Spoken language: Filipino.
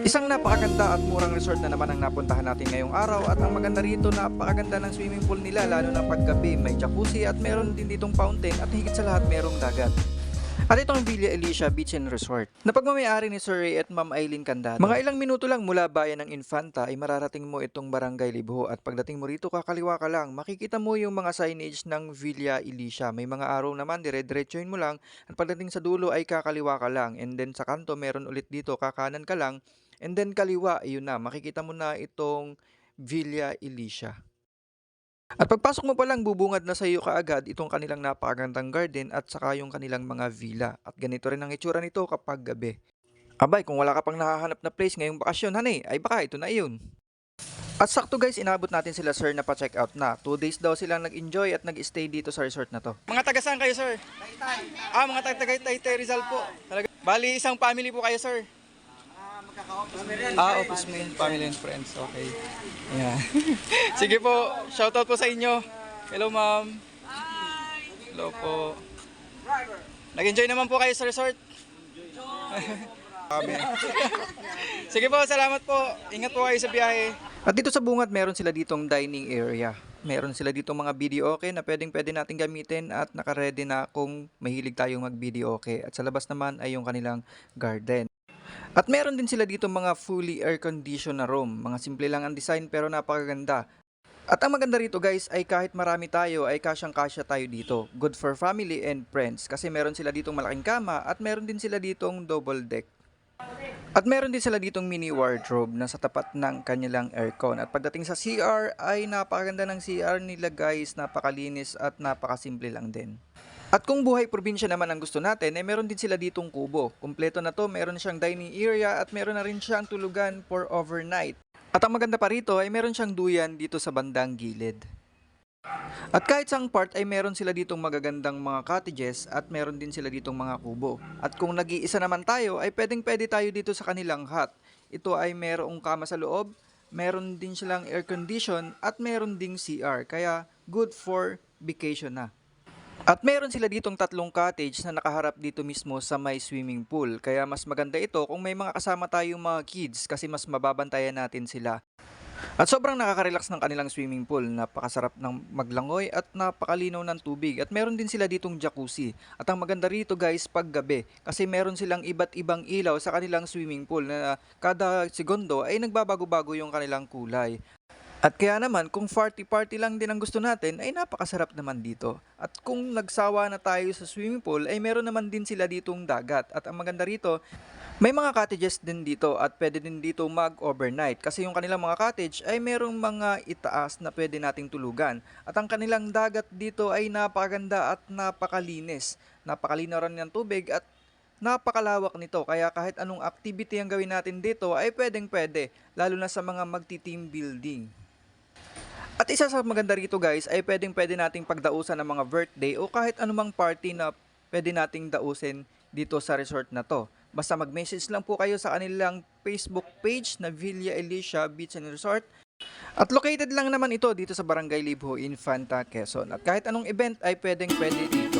Isang napakaganda at murang resort na naman ang napuntahan natin ngayong araw at ang maganda rito napakaganda ng swimming pool nila lalo na paggabi may jacuzzi at meron din ditong fountain at higit sa lahat merong dagat. At itong Villa Alicia Beach and Resort na pagmamayari ni Sir Ray at Ma'am Eileen Candado. Mga ilang minuto lang mula bayan ng Infanta ay mararating mo itong Barangay Libho at pagdating mo rito kakaliwa ka lang makikita mo yung mga signage ng Villa Alicia. May mga araw naman dire-diretsuhin mo lang at pagdating sa dulo ay kakaliwa ka lang and then sa kanto meron ulit dito kakanan ka lang and then kaliwa ayun na makikita mo na itong Villa Alicia. At pagpasok mo pa lang, bubungad na sa iyo kaagad itong kanilang napakagandang garden at saka yung kanilang mga villa. At ganito rin ang itsura nito kapag gabi. Abay, kung wala ka pang nakahanap na place ngayong bakasyon, honey, ay baka ito na iyon. At sakto guys, inabot natin sila sir na pa-check out na. Two days daw silang nag-enjoy at nag-stay dito sa resort na to. Mga taga saan kayo sir? Ah, mga taga Taytay Rizal po. Talaga. Bali, isang family po kayo sir. Ah, office mate, family and friends. Okay. Yeah. Sige po, shoutout po sa inyo. Hello, ma'am. Hello po. Nag-enjoy naman po kayo sa resort? Sige po, salamat po. Ingat po kayo sa biyahe. At dito sa bungad, meron sila ditong dining area. Meron sila ditong mga video okay na pwedeng pwede natin gamitin at nakaready na kung mahilig tayong mag video okay. At sa labas naman ay yung kanilang garden. At meron din sila dito mga fully air-conditioned na room. Mga simple lang ang design pero napakaganda. At ang maganda rito guys ay kahit marami tayo ay kasyang-kasya tayo dito. Good for family and friends kasi meron sila ditong malaking kama at meron din sila ditong double deck. At meron din sila ditong mini wardrobe na sa tapat ng kanilang aircon. At pagdating sa CR ay napakaganda ng CR nila guys, napakalinis at napakasimple lang din. At kung buhay probinsya naman ang gusto natin, eh meron din sila ditong kubo. Kumpleto na to, meron siyang dining area at meron na rin siyang tulugan for overnight. At ang maganda pa rito ay meron siyang duyan dito sa bandang gilid. At kahit sa part ay meron sila ditong magagandang mga cottages at meron din sila ditong mga kubo. At kung nag-iisa naman tayo ay pwedeng pwede tayo dito sa kanilang hut. Ito ay merong kama sa loob, meron din silang air condition at meron ding CR. Kaya good for vacation na. At meron sila ditong tatlong cottage na nakaharap dito mismo sa may swimming pool. Kaya mas maganda ito kung may mga kasama tayong mga kids kasi mas mababantayan natin sila. At sobrang nakaka-relax ng kanilang swimming pool. Napakasarap ng maglangoy at napakalinaw ng tubig. At meron din sila ditong jacuzzi. At ang maganda rito guys, pag gabi, kasi meron silang iba't ibang ilaw sa kanilang swimming pool na kada segundo ay nagbabago-bago yung kanilang kulay. At kaya naman, kung party-party lang din ang gusto natin, ay napakasarap naman dito. At kung nagsawa na tayo sa swimming pool, ay meron naman din sila ditong dagat. At ang maganda rito, may mga cottages din dito at pwede din dito mag-overnight. Kasi yung kanilang mga cottage ay merong mga itaas na pwede nating tulugan. At ang kanilang dagat dito ay napakaganda at napakalinis. Napakalinaw rin ng tubig at napakalawak nito. Kaya kahit anong activity ang gawin natin dito ay pwedeng pwede. Lalo na sa mga magti-team building. At isa sa maganda rito guys ay pwedeng pwede nating pagdausan ng mga birthday o kahit anumang party na pwede nating dausin dito sa resort na to. Basta mag-message lang po kayo sa kanilang Facebook page na Villa Alicia Beach and Resort. At located lang naman ito dito sa Barangay Libho, Infanta, Quezon. At kahit anong event ay pwedeng pwede dito.